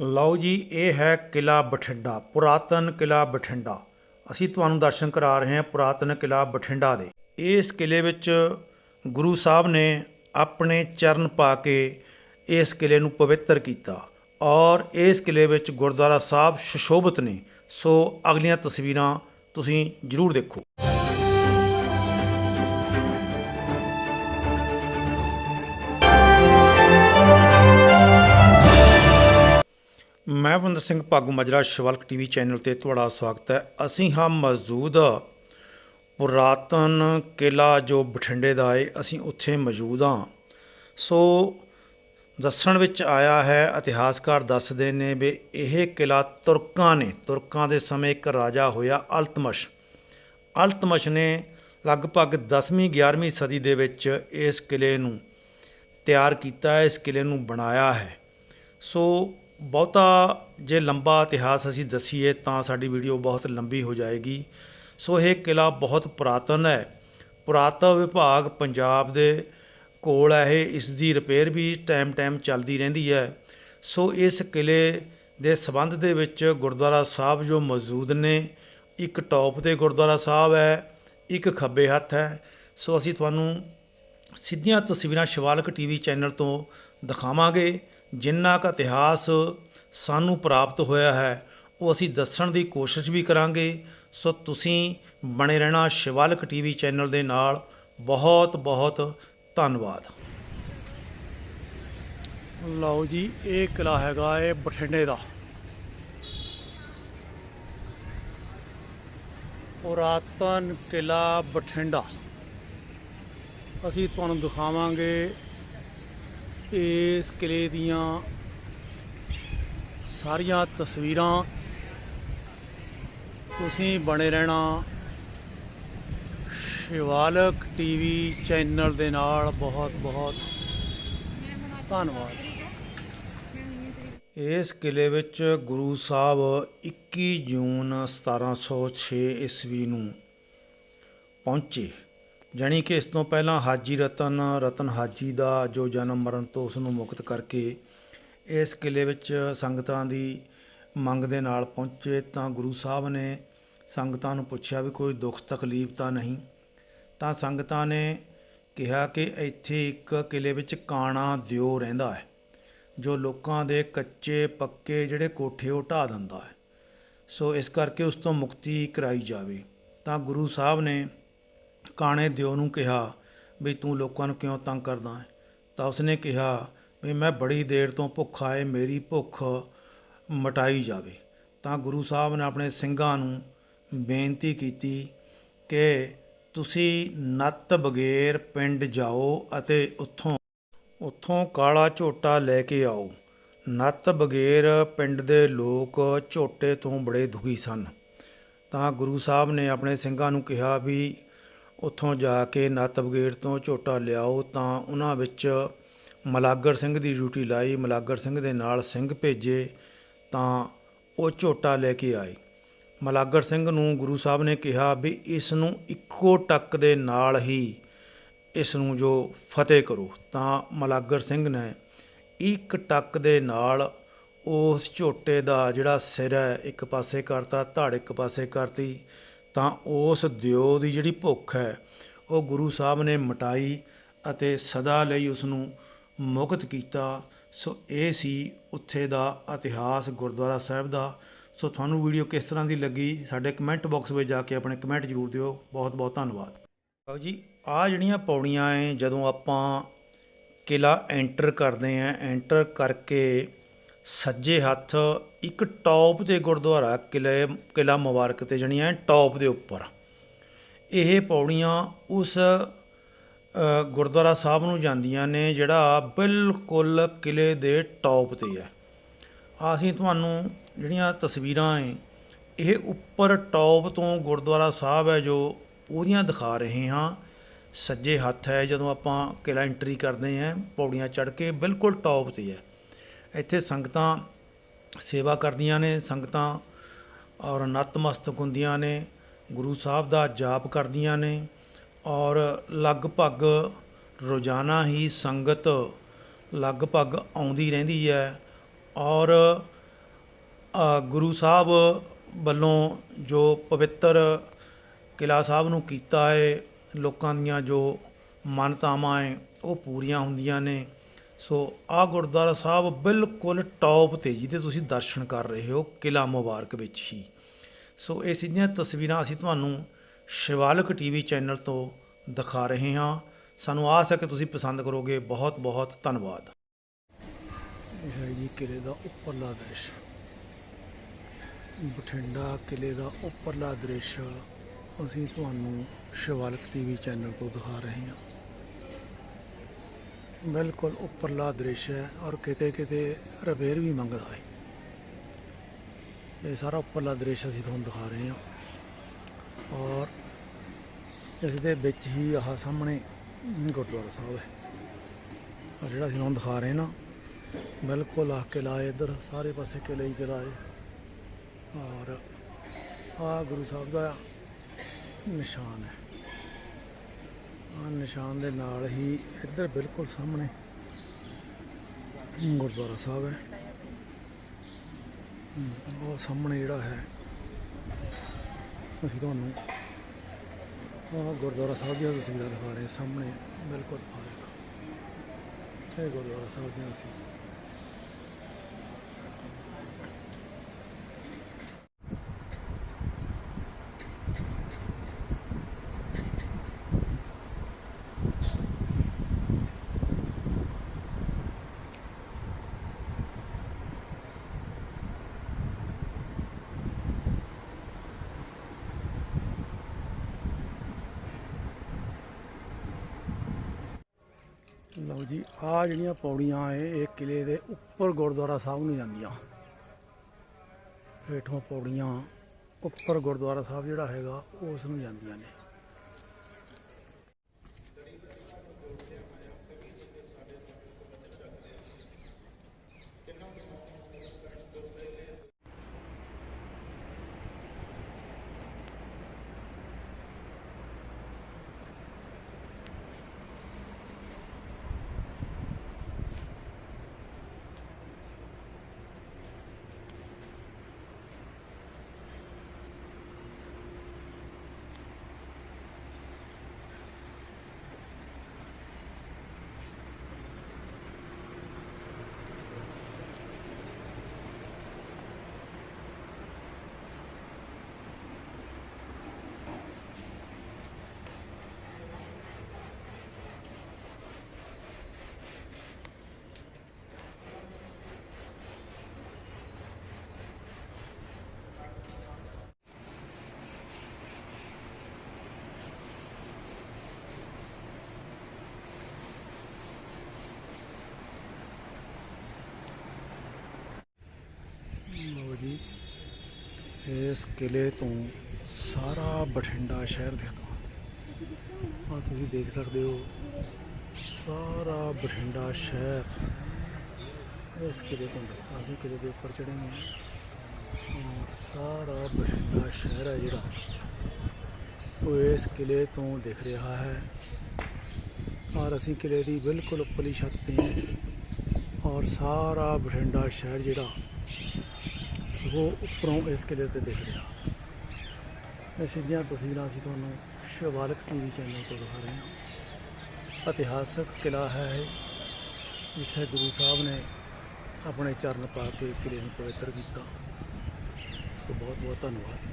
ਲਓ ਜੀ, ਇਹ ਹੈ ਕਿਲਾ ਬਠਿੰਡਾ, ਪੁਰਾਤਨ ਕਿਲਾ ਬਠਿੰਡਾ। ਅਸੀਂ ਤੁਹਾਨੂੰ ਦਰਸ਼ਨ ਕਰਾ ਰਹੇ ਹਾਂ ਪੁਰਾਤਨ ਕਿਲਾ ਬਠਿੰਡਾ ਦੇ। ਇਸ ਕਿਲੇ ਵਿੱਚ ਗੁਰੂ ਸਾਹਿਬ ਨੇ ਆਪਣੇ ਚਰਨ ਪਾ ਕੇ ਇਸ ਕਿਲੇ ਨੂੰ ਪਵਿੱਤਰ ਕੀਤਾ ਔਰ ਇਸ ਕਿਲੇ ਵਿੱਚ ਗੁਰਦੁਆਰਾ ਸਾਹਿਬ ਸੁਸ਼ੋਭਿਤ ਨੇ। ਸੋ ਅਗਲੀਆਂ ਤਸਵੀਰਾਂ ਤੁਸੀਂ ਜ਼ਰੂਰ ਦੇਖੋ। ਮੈਂ ਬੰਦਰ ਸਿੰਘ ਭਾਗੂ ਮਜਰਾ ਸ਼ਿਵਲਕ ਟੀਵੀ ਚੈਨਲ ਤੇ ਤੁਹਾਡਾ ਸਵਾਗਤ ਹੈ। ਅਸੀਂ ਹਾਂ ਮੌਜੂਦ ਪੁਰਾਤਨ ਕਿਲਾ ਜੋ ਬਠਿੰਡੇ ਦਾ ਹੈ ਅਸੀਂ ਉੱਥੇ ਮੌਜੂਦ ਹਾਂ। ਸੋ ਦੱਸਣ ਵਿੱਚ ਆਇਆ ਹੈ, ਇਤਿਹਾਸਕਾਰ ਦੱਸਦੇ ਨੇ ਵੀ ਇਹ ਕਿਲਾ ਤੁਰਕਾਂ ਨੇ, ਤੁਰਕਾਂ ਦੇ ਸਮੇਂ ਇੱਕ ਰਾਜਾ ਹੋਇਆ ਅਲਤਮਸ਼। ਅਲਤਮਸ਼ ਨੇ ਲਗਭਗ 10ਵੀਂ 11ਵੀਂ ਸਦੀ ਦੇ ਵਿੱਚ ਇਸ ਕਿਲੇ ਨੂੰ ਤਿਆਰ ਕੀਤਾ ਹੈ ਇਸ ਕਿਲੇ ਨੂੰ ਬਣਾਇਆ ਹੈ। ਸੋ ਬਹੁਤਾ ਜੇ ਲੰਬਾ ਇਤਿਹਾਸ ਅਸੀਂ ਦੱਸੀਏ ਤਾਂ ਸਾਡੀ ਵੀਡੀਓ ਬਹੁਤ ਲੰਬੀ ਹੋ ਜਾਏਗੀ। ਸੋ ਇਹ ਕਿਲਾ ਬਹੁਤ ਪੁਰਾਤਨ ਹੈ। ਪੁਰਾਤਨ ਵਿਭਾਗ ਪੰਜਾਬ ਦੇ ਕੋਲ ਹੈ। ਇਹ ਇਸ ਦੀ ਰਿਪੇਅਰ ਵੀ ਟਾਈਮ ਟਾਈਮ ਚੱਲਦੀ ਰਹਿੰਦੀ ਹੈ। ਸੋ ਇਸ ਕਿਲੇ ਦੇ ਸਬੰਧ ਦੇ ਵਿੱਚ ਗੁਰਦੁਆਰਾ ਸਾਹਿਬ ਜੋ ਮੌਜੂਦ ਨੇ, ਇੱਕ ਟੌਪ ਤੇ ਗੁਰਦੁਆਰਾ ਸਾਹਿਬ ਹੈ, ਇੱਕ ਖੱਬੇ ਹੱਥ ਹੈ। ਸੋ ਅਸੀਂ ਤੁਹਾਨੂੰ ਸਿੱਧੀਆਂ ਤਸਵੀਰਾਂ ਸ਼ਿਵਾਲਕ ਟੀਵੀ ਚੈਨਲ ਤੋਂ ਦਿਖਾਵਾਂਗੇ। ਜਿੰਨਾ ਕੁ ਇਤਿਹਾਸ ਸਾਨੂੰ ਪ੍ਰਾਪਤ ਹੋਇਆ ਹੈ, ਉਹ ਅਸੀਂ ਦੱਸਣ ਦੀ ਕੋਸ਼ਿਸ਼ ਵੀ ਕਰਾਂਗੇ। ਸੋ ਤੁਸੀਂ ਬਣੇ ਰਹਿਣਾ ਸ਼ਿਵਾਲਕ ਟੀਵੀ ਚੈਨਲ ਦੇ ਨਾਲ। ਬਹੁਤ ਬਹੁਤ ਧੰਨਵਾਦ। ਲਓ ਜੀ, ਇਹ ਕਿਲਾ ਹੈਗਾ ਇਹ ਬਠਿੰਡੇ ਦਾ। ਪੁਰਾਤਨ ਕਿਲਾ ਬਠਿੰਡਾ। ਅਸੀਂ ਤੁਹਾਨੂੰ ਦਿਖਾਵਾਂਗੇ ਇਸ ਕਿਲੇ ਦੀਆਂ ਸਾਰੀਆਂ ਤਸਵੀਰਾਂ ਤੁਸੀਂ ਬਣੇ ਰਹਿਣਾ ਸ਼ਿਵਾਲਕ ਟੀਵੀ ਚੈਨਲ ਦੇ ਨਾਲ। ਬਹੁਤ ਬਹੁਤ ਧੰਨਵਾਦ। ਇਸ ਕਿਲੇ ਵਿੱਚ ਗੁਰੂ ਸਾਹਿਬ 21 ਜੂਨ 1706 ਈਸਵੀ ਨੂੰ ਪਹੁੰਚੇ। ਜਾਣੀ ਕਿ ਇਸ ਤੋਂ ਪਹਿਲਾਂ ਹਾਜੀ ਰਤਨ ਰਤਨ ਹਾਜੀ ਦਾ ਜੋ ਜਨਮ ਮਰਨ ਤੋਂ ਉਸ ਨੂੰ ਮੁਕਤ ਕਰਕੇ ਇਸ ਕਿਲੇ ਵਿੱਚ ਸੰਗਤਾਂ ਦੀ ਮੰਗ ਦੇ ਨਾਲ ਪਹੁੰਚੇ ਤਾਂ ਗੁਰੂ ਸਾਹਿਬ ਨੇ ਸੰਗਤਾਂ ਨੂੰ ਪੁੱਛਿਆ ਵੀ ਕੋਈ ਦੁੱਖ ਤਕਲੀਫ ਤਾਂ ਨਹੀਂ। ਤਾਂ ਸੰਗਤਾਂ ਨੇ ਕਿਹਾ ਕਿ ਇੱਥੇ ਇੱਕ ਕਿਲੇ ਵਿੱਚ ਕਾਣਾ ਦਿਓ ਰਹਿੰਦਾ ਹੈ, ਜੋ ਲੋਕਾਂ ਦੇ ਕੱਚੇ ਪੱਕੇ ਜਿਹੜੇ ਕੋਠੇ ਉਹ ਢਾ ਦਿੰਦਾ ਹੈ। ਸੋ ਇਸ ਕਰਕੇ ਉਸ ਤੋਂ ਮੁਕਤੀ ਕਰਾਈ ਜਾਵੇ। ਤਾਂ ਗੁਰੂ ਸਾਹਿਬ ਨੇ ਕਾਣੇ ਦਿਓ ਨੂੰ ਕਿਹਾ ਵੀ ਤੂੰ ਲੋਕਾਂ ਨੂੰ ਕਿਉਂ ਤੰਗ ਕਰਦਾ ਹੈ? ਤਾਂ ਉਸਨੇ ਕਿਹਾ ਵੀ ਮੈਂ ਬੜੀ ਦੇਰ ਤੋਂ ਭੁੱਖਾ ਆਏ, ਮੇਰੀ ਭੁੱਖ ਮਟਾਈ ਜਾਵੇ। ਤਾਂ ਗੁਰੂ ਸਾਹਿਬ ਨੇ ਆਪਣੇ ਸਿੰਘਾਂ ਨੂੰ ਬੇਨਤੀ ਕੀਤੀ ਕਿ ਤੁਸੀਂ ਨੱਤ ਬਗੇਰ ਪਿੰਡ ਜਾਓ ਅਤੇ ਉੱਥੋਂ ਉੱਥੋਂ ਕਾਲਾ ਝੋਟਾ ਲੈ ਕੇ ਆਓ। ਨੱਤ ਬਗੇਰ ਪਿੰਡ ਦੇ ਲੋਕ ਝੋਟੇ ਤੋਂ ਬੜੇ ਦੁਖੀ ਸਨ। ਤਾਂ ਗੁਰੂ ਸਾਹਿਬ ਨੇ ਆਪਣੇ ਸਿੰਘਾਂ ਨੂੰ ਕਿਹਾ ਵੀ ਉੱਥੋਂ ਜਾ ਕੇ ਨੱਤ ਬਗੇਰ ਤੋਂ ਝੋਟਾ ਲਿਆਓ ਤਾਂ ਉਹਨਾਂ ਵਿੱਚ ਮਲਾਗਰ ਸਿੰਘ ਦੀ ਡਿਊਟੀ ਲਾਈ, ਮਲਾਗਰ ਸਿੰਘ ਦੇ ਨਾਲ ਸਿੰਘ ਭੇਜੇ ਤਾਂ ਉਹ ਝੋਟਾ ਲੈ ਕੇ ਆਏ। ਮਲਾਗਰ ਸਿੰਘ ਨੂੰ ਗੁਰੂ ਸਾਹਿਬ ਨੇ ਕਿਹਾ ਵੀ ਇਸ ਨੂੰ ਇੱਕੋ ਟੱਕ ਦੇ ਨਾਲ ਹੀ ਇਸ ਨੂੰ ਜੋ ਫਤਿਹ ਕਰੋ। ਤਾਂ ਮਲਾਗਰ ਸਿੰਘ ਨੇ ਇੱਕ ਟੱਕ ਦੇ ਨਾਲ ਉਸ ਝੋਟੇ ਦਾ ਜਿਹੜਾ ਸਿਰ ਹੈ ਇੱਕ ਪਾਸੇ ਕਰਤਾ, ਧੜ ਇੱਕ ਪਾਸੇ ਕਰਤੀ। ਤਾਂ ਉਸ ਦਿਓ ਦੀ ਜਿਹੜੀ ਭੁੱਖ ਹੈ, ਉਹ ਗੁਰੂ ਸਾਹਿਬ ਨੇ ਮਟਾਈ ਅਤੇ ਸਦਾ ਲਈ ਉਸ ਨੂੰ ਮੁਕਤ ਕੀਤਾ। ਸੋ ਇਹ ਸੀ ਉੱਥੇ ਦਾ ਇਤਿਹਾਸ ਗੁਰਦੁਆਰਾ ਸਾਹਿਬ ਦਾ। ਸੋ ਤੁਹਾਨੂੰ ਵੀਡੀਓ ਕਿਸ ਤਰ੍ਹਾਂ ਦੀ ਲੱਗੀ, ਸਾਡੇ ਕਮੈਂਟ ਬਾਕਸ ਵਿੱਚ ਜਾ ਕੇ ਆਪਣੇ ਕਮੈਂਟ ਜ਼ਰੂਰ ਦਿਓ। ਬਹੁਤ ਬਹੁਤ ਧੰਨਵਾਦ। ਆਓ ਜੀ ਆ ਜਿਹੜੀਆਂ ਪੌੜੀਆਂ ਐ ਜਦੋਂ ਆਪਾਂ ਕਿਲਾ ਐਂਟਰ ਕਰਦੇ ਆਂ ਐਂਟਰ ਕਰਕੇ ਸੱਜੇ ਹੱਥ ਇੱਕ ਟੌਪ ਤੇ ਗੁਰਦੁਆਰਾ ਕਿਲੇ, ਕਿਲਾ ਮੁਬਾਰਕ ਤੇ ਜਿਹੜੀਆਂ ਟੌਪ ਦੇ ਉੱਪਰ। ਇਹ ਪੌੜੀਆਂ ਉਸ ਗੁਰਦੁਆਰਾ ਸਾਹਿਬ ਨੂੰ ਜਾਂਦੀਆਂ ਨੇ ਜਿਹੜਾ ਬਿਲਕੁਲ ਕਿਲੇ ਦੇ ਟੌਪ ਤੇ ਹੈ। ਆ ਅਸੀਂ ਤੁਹਾਨੂੰ ਜਿਹੜੀਆਂ ਤਸਵੀਰਾਂ ਏ ਇਹ ਉੱਪਰ ਟੌਪ ਤੋਂ ਗੁਰਦੁਆਰਾ ਸਾਹਿਬ ਹੈ ਜੋ ਉਹਦੀਆਂ ਦਿਖਾ ਰਹੇ ਹਾਂ। ਸੱਜੇ ਹੱਥ ਹੈ ਜਦੋਂ ਆਪਾਂ ਕਿਲਾ ਐਂਟਰੀ ਕਰਦੇ ਹਾਂ ਪੌੜੀਆਂ ਚੜ੍ਹ ਕੇ ਬਿਲਕੁਲ ਟੌਪ ਤੇ ਹੈ। ਇੱਥੇ ਸੰਗਤਾਂ ਸੇਵਾ ਕਰਦੀਆਂ ਨੇ, ਸੰਗਤਾਂ ਔਰ ਨਤਮਸਤਕ ਹੁੰਦੀਆਂ ਨੇ, ਗੁਰੂ ਸਾਹਿਬ ਦਾ ਜਾਪ ਕਰਦੀਆਂ ਨੇ ਔਰ ਲਗਭਗ ਰੋਜ਼ਾਨਾ ਹੀ ਸੰਗਤ ਲਗਭਗ ਆਉਂਦੀ ਰਹਿੰਦੀ ਹੈ ਔਰ ਗੁਰੂ ਸਾਹਿਬ ਵੱਲੋਂ ਜੋ ਪਵਿੱਤਰ ਕਿਲਾ ਸਾਹਿਬ ਨੂੰ ਕੀਤਾ ਹੈ, ਲੋਕਾਂ ਦੀਆਂ ਜੋ ਮਨਤਾਵਾਂ ਹੈ, ਉਹ ਪੂਰੀਆਂ ਹੁੰਦੀਆਂ ਨੇ। ਸੋ ਆਹ ਗੁਰਦੁਆਰਾ ਸਾਹਿਬ ਬਿਲਕੁਲ ਟੌਪ ਤੇ ਜਿਹਦੇ ਤੁਸੀਂ ਦਰਸ਼ਨ ਕਰ ਰਹੇ ਹੋ ਕਿਲਾ ਮੁਬਾਰਕ ਵਿੱਚ ਹੀ। ਸੋ ਇਹ ਸਿੱਧੀਆਂ ਤਸਵੀਰਾਂ ਅਸੀਂ ਤੁਹਾਨੂੰ ਸ਼ਿਵਾਲਕ ਟੀਵੀ ਚੈਨਲ ਤੋਂ ਦਿਖਾ ਰਹੇ ਹਾਂ। ਸਾਨੂੰ ਆਸ ਹੈ ਕਿ ਤੁਸੀਂ ਪਸੰਦ ਕਰੋਗੇ। ਬਹੁਤ ਬਹੁਤ ਧੰਨਵਾਦ। ਇਹ ਹੈ ਜੀ ਕਿਲੇ ਦਾ ਉੱਪਰਲਾ ਦ੍ਰਿਸ਼। ਬਠਿੰਡਾ ਕਿਲੇ ਦਾ ਉੱਪਰਲਾ ਦ੍ਰਿਸ਼ ਅਸੀਂ ਤੁਹਾਨੂੰ ਸ਼ਿਵਾਲਕ ਟੀਵੀ ਚੈਨਲ ਤੋਂ ਦਿਖਾ ਰਹੇ ਹਾਂ। ਬਿਲਕੁਲ ਉੱਪਰਲਾ ਦ੍ਰਿਸ਼ ਹੈ ਔਰ ਕਿਤੇ ਕਿਤੇ ਰਿਪੇਅਰ ਵੀ ਮੰਗਦਾ ਹੈ। ਇਹ ਸਾਰਾ ਉੱਪਰਲਾ ਦ੍ਰਿਸ਼ ਅਸੀਂ ਤੁਹਾਨੂੰ ਦਿਖਾ ਰਹੇ ਹਾਂ। ਔਰ ਇਸ ਦੇ ਵਿੱਚ ਹੀ ਆਹ ਸਾਹਮਣੇ ਗੁਰਦੁਆਰਾ ਸਾਹਿਬ ਹੈ। ਔਰ ਜਿਹੜਾ ਅਸੀਂ ਤੁਹਾਨੂੰ ਦਿਖਾ ਰਹੇ ਨਾ, ਬਿਲਕੁਲ ਆ ਕਿਲਾ ਹੈ ਇੱਧਰ, ਸਾਰੇ ਪਾਸੇ ਕਿਲਾ ਹੀ ਕਿਲਾ ਹੈ। ਔਰ ਆ ਗੁਰੂ ਸਾਹਿਬ ਦਾ ਨਿਸ਼ਾਨ ਹੈ। ਨਿਸ਼ਾਨ ਦੇ ਨਾਲ ਹੀ ਇੱਧਰ ਬਿਲਕੁਲ ਸਾਹਮਣੇ ਗੁਰਦੁਆਰਾ ਸਾਹਿਬ ਹੈ। ਉਹ ਸਾਹਮਣੇ ਜਿਹੜਾ ਹੈ, ਅਸੀਂ ਤੁਹਾਨੂੰ ਆਹ ਗੁਰਦੁਆਰਾ ਸਾਹਿਬ ਦੀਆਂ ਤਸਵੀਰਾਂ ਦਿਖਾ ਰਹੇ ਸਾਹਮਣੇ ਬਿਲਕੁਲ ਆ ਆਏਗਾ ਇਹ ਗੁਰਦੁਆਰਾ ਸਾਹਿਬ ਦੀਆਂ ਅਸੀਂ ਲਓ ਜੀ ਆ ਜਿਹੜੀਆਂ ਪੌੜੀਆਂ ਏ ਇਹ ਕਿਲੇ ਦੇ ਉੱਪਰ ਗੁਰਦੁਆਰਾ ਸਾਹਿਬ ਨੂੰ ਜਾਂਦੀਆਂ। ਹੇਠੋਂ ਪੌੜੀਆਂ ਉੱਪਰ ਗੁਰਦੁਆਰਾ ਸਾਹਿਬ ਜਿਹੜਾ ਹੈਗਾ, ਉਸ ਨੂੰ ਜਾਂਦੀਆਂ ਨੇ ਲਓ ਜੀ। ਇਸ ਕਿਲੇ ਤੋਂ ਸਾਰਾ ਬਠਿੰਡਾ ਸ਼ਹਿਰ ਦਿਖਦਾ ਆ ਤੁਸੀਂ ਦੇਖ ਸਕਦੇ ਹੋ, ਸਾਰਾ ਬਠਿੰਡਾ ਸ਼ਹਿਰ ਇਸ ਕਿਲੇ ਤੋਂ ਦੇਖਦਾ ਅਸੀਂ ਕਿਲੇ ਦੇ ਉੱਪਰ ਚੜੇ ਹਾਂ। ਔਰ ਸਾਰਾ ਬਠਿੰਡਾ ਸ਼ਹਿਰ ਹੈ ਜਿਹੜਾ, ਉਹ ਇਸ ਕਿਲੇ ਤੋਂ ਦਿਖ ਰਿਹਾ ਹੈ। ਔਰ ਅਸੀਂ ਕਿਲੇ ਦੀ ਬਿਲਕੁਲ ਉੱਪਰਲੀ ਛੱਤ ਤੇ ਹਾਂ। ਔਰ ਸਾਰਾ ਬਠਿੰਡਾ ਸ਼ਹਿਰ ਜਿਹੜਾ ਉਹ ਉੱਪਰੋਂ ਇਸ ਕਿਲੇ ਤੇ ਦਿਖ ਰਿਹਾ। ਇਹ ਸਿੱਧੀਆਂ ਤਸਵੀਰਾਂ ਅਸੀਂ ਤੁਹਾਨੂੰ ਸ਼ਿਵਾਲਕ ਟੀਵੀ ਚੈਨਲ ਤੋਂ ਦਿਖਾ ਰਹੇ ਹਾਂ। ਇਤਿਹਾਸਕ ਕਿਲਾ ਹੈ ਇਹ, ਜਿੱਥੇ ਗੁਰੂ ਸਾਹਿਬ ਨੇ ਆਪਣੇ ਚਰਨ ਪਾ ਕੇ ਕਿਲੇ ਨੂੰ ਪਵਿੱਤਰ ਕੀਤਾ। ਸੋ ਬਹੁਤ ਬਹੁਤ ਧੰਨਵਾਦ।